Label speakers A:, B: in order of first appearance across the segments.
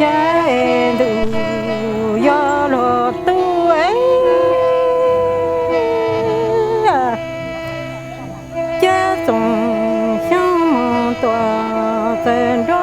A: ใจดูยอโลตัวเองจะส่งช่างตัวเตือ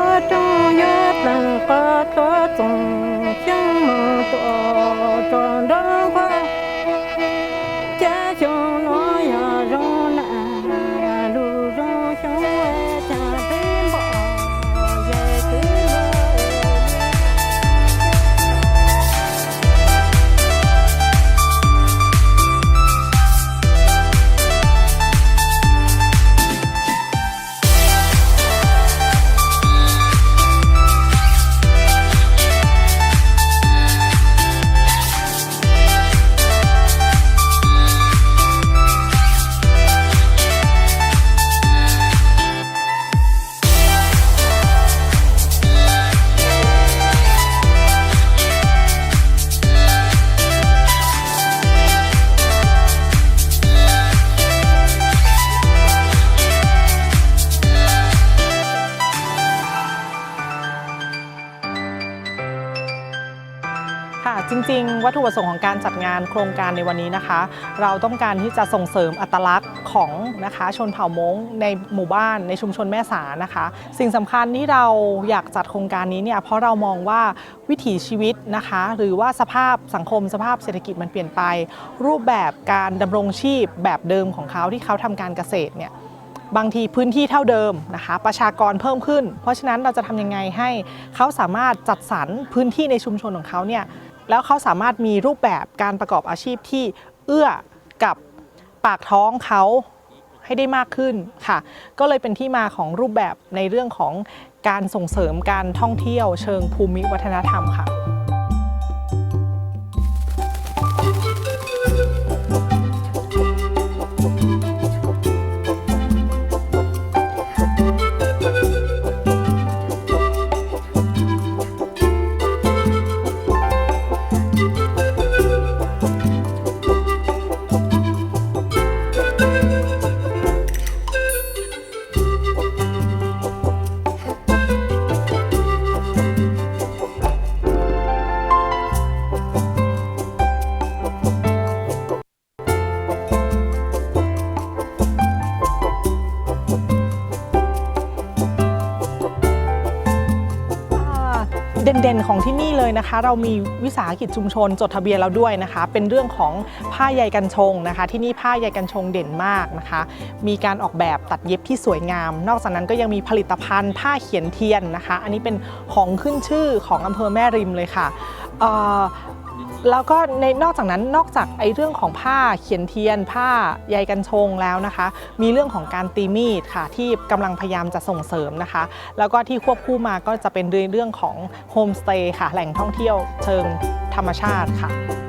B: ค่ะจริงๆ วัตถุประสงค์ของการจัดงานโครงการในวันนี้นะคะ เราต้องการที่จะส่งเสริมอัตลักษณ์ของนะคะชนเผ่ามงในหมู่บ้านในชุมชนแม่สานะคะ สิ่งสำคัญที่เราอยากจัดโครงการนี้เนี่ยเพราะเรามองว่าวิถีชีวิตนะคะ หรือว่าสภาพสังคมสภาพเศรษฐกิจมันเปลี่ยนไป รูปแบบการดำรงชีพแบบเดิมของเขาที่เขาทำการเกษตรเนี่ยบางทีพื้นที่เท่าเดิมนะคะ ประชากรเพิ่มขึ้น เพราะฉะนั้นเราจะทำยังไงให้เขาสามารถจัดสรรพื้นที่ในชุมชนของเขาเนี่ย แล้วเขาสามารถมีรูปแบบการประกอบอาชีพที่เอื้อกับปากท้องเขาให้ได้มากขึ้นค่ะ ก็เลยเป็นที่มาของรูปแบบในเรื่องของการส่งเสริมการท่องเที่ยวเชิงภูมิวัฒนธรรมค่ะ เด่นๆ ของที่นี่เลยนะคะ เรามีวิสาหกิจชุมชนจดทะเบียนแล้วด้วยนะคะ เป็นเรื่องของผ้าใยกันชงนะคะ ที่นี่ผ้าใยกันชงเด่นมากนะคะ มีการออกแบบตัดเย็บที่สวยงาม นอกจากนั้นก็ยังมีผลิตภัณฑ์ผ้าเขียนเทียนนะคะ อันนี้เป็นของขึ้นชื่อของอำเภอแม่ริมเลยค่ะ แล้วก็ในนอกจากนั้นนอกจากไอเรื่องของผ้าเขียนเทียน ผ้าใยกันชงแล้วนะคะ มีเรื่องของการตีมีดค่ะ ที่กำลังพยายามจะส่งเสริมนะคะ แล้วก็ที่ควบคู่มาก็จะเป็นเรื่องของโฮมสเตย์ค่ะ แหล่งท่องเที่ยวเชิงธรรมชาติค่ะ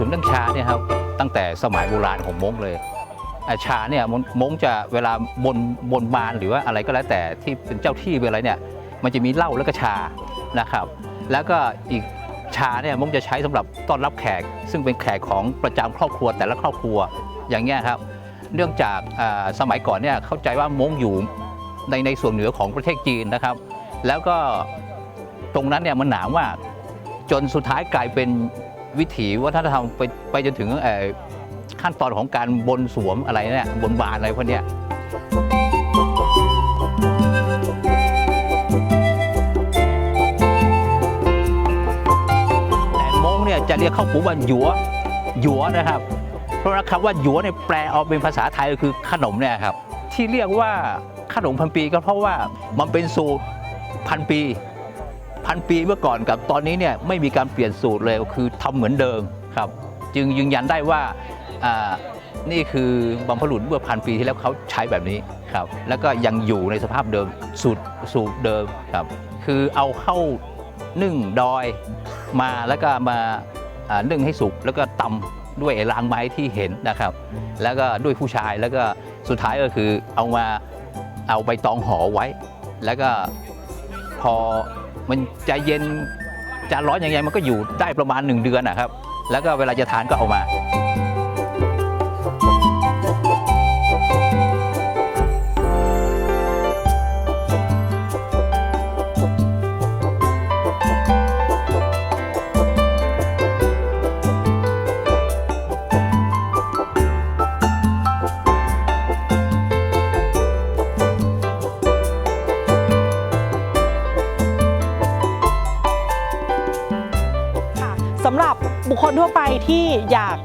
C: ถึงเรื่องชาเนี่ยครับตั้งแต่สมัยโบราณของม้งเลยชาเนี่ยม,ม้งจะเวลาบนบนบานหรือว่าอะไรก็แล้วแต่ที่เป็นเจ้าที่เป็นอะไรเนี่ยมันจะมีเหล้าแล้วก็ชานะครับ แล้วก็อีกชาเนี่ยม้งจะใช้สำหรับต้อนรับแขก ซึ่งเป็นแขกของประจำครอบครัวแต่ละครอบครัวอย่างเงี้ยครับ เนื่องจากสมัยก่อนเนี่ยเข้าใจว่าม้งอยู่ในในส่วนเหนือของประเทศจีนนะครับ แล้วก็ตรงนั้นเนี่ยมันหนาวมากจนสุดท้ายกลายเป็น วิถีวัฒนธรรมไปไปจนถึงขั้นตอนของการบนสวมอะไรเนี่ยบนบานอะไรพวกนี้แต่มงเนี่ยจะเรียกข้าวปูว่าหยัวหยัวนะครับ เพราะว่าคำว่าหยัวเนี่ยแปลออกเป็นภาษาไทยก็คือขนมเนี่ยครับ ที่เรียกว่าขนมพันปีก็เพราะว่ามันเป็นสูตรพันปี พันปีเมื่อก่อนกับตอนนี้เนี่ยไม่มีการเปลี่ยนสูตรเลยคือทำเหมือนเดิมครับ จึงยืนยันได้ว่านี่คือบรรพบุรุษเมื่อพันปีที่แล้วเขาใช้แบบนี้ครับ แล้วก็ยังอยู่ในสภาพเดิมสูตรสูตรเดิมครับ คือเอาเข้านึ่งดอยมาแล้วก็มานึ่งให้สุกแล้วก็ตำด้วยรางไม้ที่เห็นนะครับ แล้วก็ด้วยผู้ชายแล้วก็สุดท้ายก็คือเอามาเอาใบตองห่อไว้ แล้วก็พอ มันใจเย็นจะร้อนยังไงมันก็อยู่ได้ประมาณ 1 เดือนนะครับ แล้วก็เวลาจะทานก็เอามา
B: สำหรับบุคคลทั่วไปที่อยาก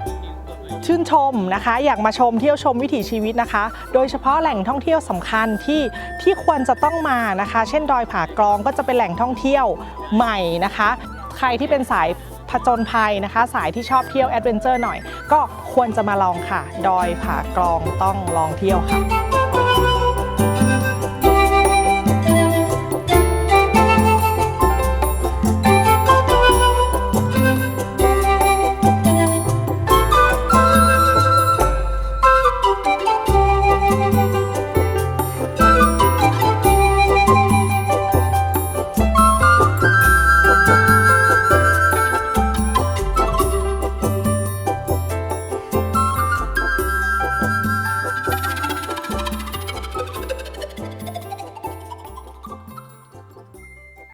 B: ชื่นชมนะคะ อยากมาชมเที่ยวชมวิถีชีวิตนะคะ โดยเฉพาะแหล่งท่องเที่ยวสำคัญที่ที่ควรจะต้องมานะคะ เช่นดอยผากรองก็จะเป็นแหล่งท่องเที่ยวใหม่นะคะ ใครที่เป็นสายผจญภัยนะคะ สายที่ชอบเที่ยวแอดเวนเจอร์หน่อย ก็ควรจะมาลองค่ะ ดอยผากรองต้องลองเที่ยวค่ะ